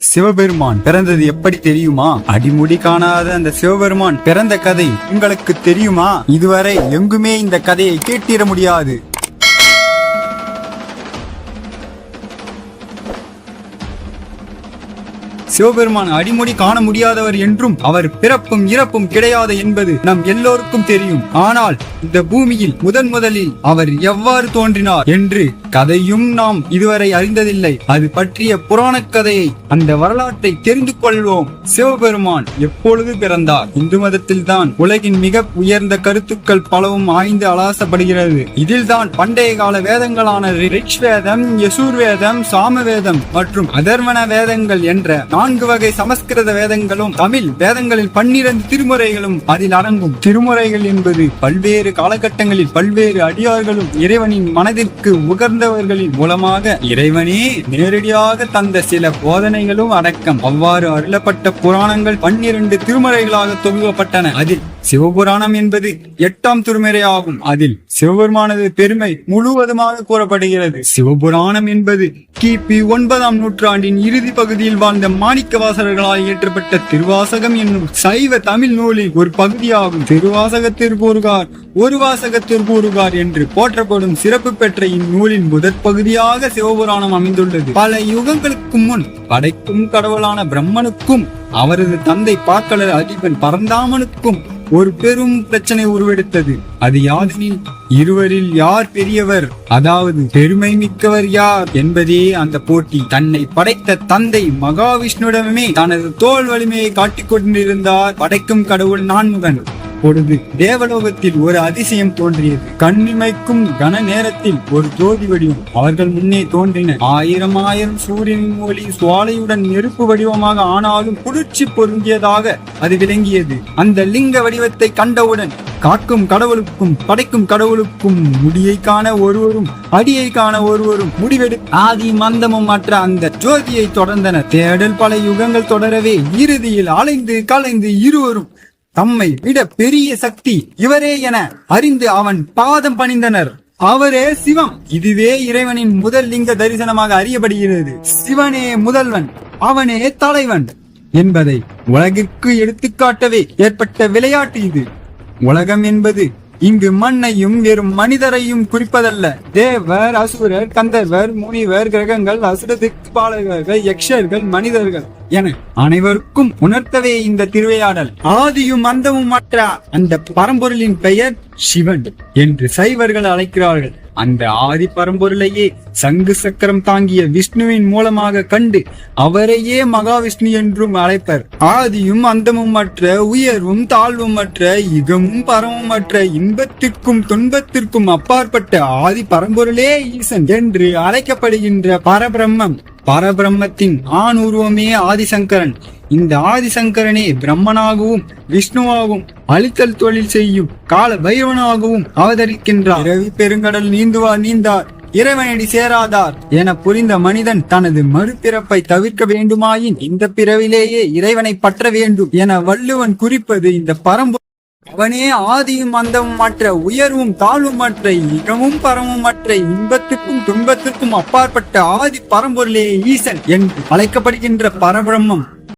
சிவபெருமான் பிறந்தது எப்படி தெரியுமா? அடிமுடி காணாத அந்த சிவபெருமான் பிறந்த கதை உங்களுக்கு தெரியுமா? இதுவரை எங்குமே இந்த கதையை கேட்டிட முடியாது. சிவபெருமான் அடிமுடி காண முடியாதவர் என்றும் அவர் பிறப்பும் இறப்பும் கிடையாது என்பது நம் எல்லோருக்கும் தெரியும். ஆனால் இந்த பூமியில் முதன் முதலில் அவர் எவ்வாறு தோன்றினார் என்று கதையும் நாம் இதுவரை அறிந்ததில்லை. அது பற்றிய புராணக் கதையை அந்த வரலாற்றை தெரிந்து கொள்வோம். சிவபெருமான் எப்பொழுது பிறந்தார்? இந்து மதத்தில் தான் உலகின் மிக உயர்ந்த கருத்துக்கள் பலவும் ஆய்ந்து அலாசப்படுகிறது. இதில் தான் பண்டைய கால வேதங்களான ரிக் வேதம் சாமவேதம் மற்றும் அதர்வன வேதங்கள் என்ற நான்கு வகை சமஸ்கிருத வேதங்களும் தமிழ் வேதங்களில் பன்னிரண்டு திருமுறைகளும் அதில் அடங்கும். திருமுறைகள் என்பது பல்வேறு காலகட்டங்களில் பல்வேறு அடியார்களும் இறைவனின் மனதிற்கு உகர்ந்தவர்களின் மூலமாக இறைவனே நேரடியாக தந்த சில போதனைகளும் அடக்கம். அவ்வாறு அருளப்பட்ட புராணங்கள் பன்னிரண்டு திருமுறைகளாக தொகுக்கப்பட்டன. அதில் சிவபுராணம் என்பது எட்டாம் திருமறை ஆகும் அதில் சிவபெருமானது பெருமை முழுவதுமாக கூறப்படுகிறது. சிவபுராணம் என்பது கிபி ஒன்பதாம் நூற்றாண்டின் இறுதி பகுதியில் வாழ்ந்த மாணிக்கவாசகர்களால் இயற்றப்பட்ட திருவாசகம் என்னும் சைவ தமிழ் நூலில் ஒரு பகுதியாகும். திருவாசகத்திற்கூறுகார் ஒரு வாசகத்திற்கூறுகார் என்று போற்றப்படும் சிறப்பு பெற்ற இந்நூலின் முதற் பகுதியாக சிவபுராணம் அமைந்துள்ளது. பல யுகங்களுக்கு முன் படைக்கும் கடவுளான பிரம்மனுக்கும் அவரது தந்தை பாக்கலர் அதிபன் பரந்தாமனுக்கும் ஒரு பெரும் பிரச்சனை உருவெடுத்தது. அது யாதெனில் இருவரில் யார் பெரியவர்? அதாவது பெருமை மிக்கவர் யார் என்பதே அந்த போட்டி. தன்னை படைத்த தந்தை மகாவிஷ்ணுடமே தனது தோல் வலிமையை காட்டிக் கொண்டிருந்தார். படைக்கும் கடவுள் நான்முகன் பொழுது தேவலோகத்தில் ஒரு அதிசயம் தோன்றியது. கண்ணிமைக்கும் கன நேரத்தில் ஒரு ஜோதி வடிவம் அவர்கள் முன்னே தோன்றின. ஆயிரம் ஆயிரம் சூரியனின் ஒளி சுவாலையுடன் நெருப்பு வடிவமாக ஆனாலும் குளிர்ச்சி பொருந்தியதாக அது விளங்கியது. அந்த லிங்க வடிவத்தை கண்டவுடன் காக்கும் கடவுளுக்கும் படைக்கும் கடவுளுக்கும் முடியை காண ஒருவரும் அடியை காண ஒருவரும் முடிவெடு ஆதி மந்தமும் மற்ற அந்த ஜோதியை தொடர்ந்தனர். தேடல் பல யுகங்கள் தொடரவே இறுதியில் அலைந்து கலைந்து இருவரும் தம்மை விட பெரிய சக்தி இவரே என அறிந்து அவன் பாதம் பணிந்தனர். அவரே சிவம். இதுவே இறைவனின் முதல் லிங்க தரிசனமாக அறியப்படுகிறது. சிவனே முதல்வன் அவனே தலைவன் என்பதை உலகிற்கு எடுத்துக்காட்டவே ஏற்பட்ட விளையாட்டு இது. உலகம் என்பது இங்கு மண்ணையும் வெறும் மனிதரையும் குறிப்பதல்ல. தேவர் அசுரர் கந்தர்வர் முனிவர் கிரகங்கள் அசுர திக்பாலகர்கள் யக்ஷர்கள் மனிதர்கள் என அனைவருக்கும் உணர்த்தவே இந்த திருவையாடல். ஆதியும் அந்தமும் மற்ற அந்த பரம்பொருளின் பெயர் சிவன் என்று சைவர்கள் அழைக்கிறார்கள். அந்த ஆதி பரம்பொருளையே சங்கு சக்கரம் தாங்கிய விஷ்ணுவின் மூலமாக கண்டு அவரையே மகாவிஷ்ணு என்றும் அழைப்பர். ஆதியும் அந்தமும் அற்ற உயர்வும் தாழ்வும் அற்ற இகமும் பரமும் அற்ற இன்பத்திற்கும் துன்பத்திற்கும் அப்பாற்பட்ட ஆதி பரம்பொருளே ஈசன் என்று அழைக்கப்படுகின்ற பரபிரம்மம். பரபிரம்மத்தின் ஆண் உருவமே ஆதிசங்கரன். இந்த ஆதிசங்கரனே பிரம்மனாகவும் விஷ்ணுவாகவும் அழித்தல் தொழில் செய்யும் கால பைரவனாகவும் அவதரிக்கின்றார். இரவி பெருங்கடல் நீந்துவார் நீந்தார் இறைவனடி சேராதார் என புரிந்த மனிதன் தனது மறுபிறப்பை தவிர்க்க வேண்டுமாயின் இந்த பிறவிலேயே இறைவனை பற்ற வேண்டும் என வள்ளுவன் குறிப்பது இந்த பரம்பு அவனே ஆதியும் அந்தமும் மற்ற உயர்வும் தாழ்வும் மற்ற இகமும் பரமும் மற்ற இன்பத்துக்கும் துன்பத்திற்கும் அப்பாற்பட்ட ஆதி பரம்பொருளே ஈசன் என்று அழைக்கப்படுகின்ற பரபிரம்மம்.